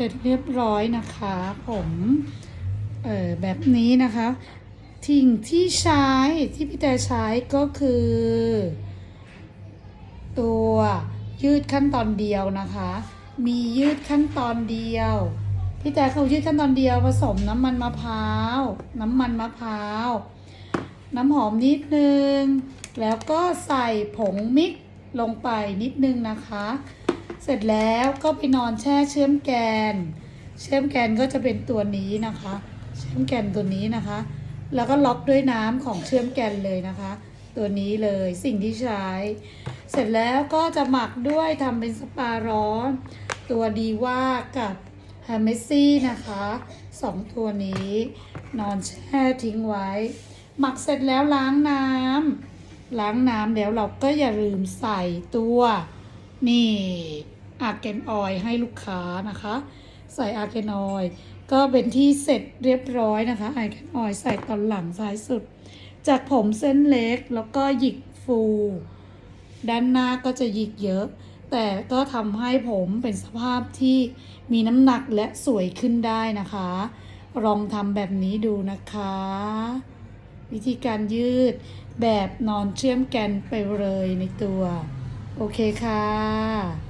ร็จเรียบร้อยนะคะ ผมเออแบบนี้นะคะทิ้งที่ใช้ที่พี่แต่ใช้ก็คือ ตัวยืดขั้นตอนเดียวนะคะ มียืดขั้นตอนเดียว พี่แต่เขายืดขั้นตอนเดียวผสมน้ำมันมะพร้าว น้ำมันมะพร้าว น้ำหอมนิดนึง แล้วก็ใส่ผงมิกลงไปนิดนึงนะคะ เสร็จแล้วก็ไปนอนแช่เชื่อมแกน เชื่อมแกนก็จะเป็นตัวนี้นะคะ เชื่อมแกนตัวนี้นะคะ แล้วก็ล็อกด้วยน้ำของเชื่อมแกนเลยนะคะ ตัวนี้เลยสิ่งที่ใช้ เสร็จแล้วก็จะหมักด้วยทำเป็นสปาร้อน ตัวดีว่ากับฮาเมซี่นะคะสองตัวนี้ นอนแช่ทิ้งไว้ หมักเสร็จแล้วล้างน้ำล้างน้ำแล้วเราก็อย่าลืมใส่ตัว นี่ อาร์แกนออยให้ลูกค้านะคะ ใส่อาร์แกนออยก็เป็นที่เสร็จเรียบร้อยนะคะอาร์แกนออยใส่ตอนหลังซ้ายสุด จากผมเส้นเล็กแล้วก็หยิกฟู ด้านหน้าก็จะหยิกเยอะ แต่ก็ทำให้ผมเป็นสภาพที่มีน้ำหนักและสวยขึ้นได้นะคะ ลองทำแบบนี้ดูนะคะ วิธีการยืดแบบนอนเชื่อมแกนไปเลยในตัว โอเคค่ะ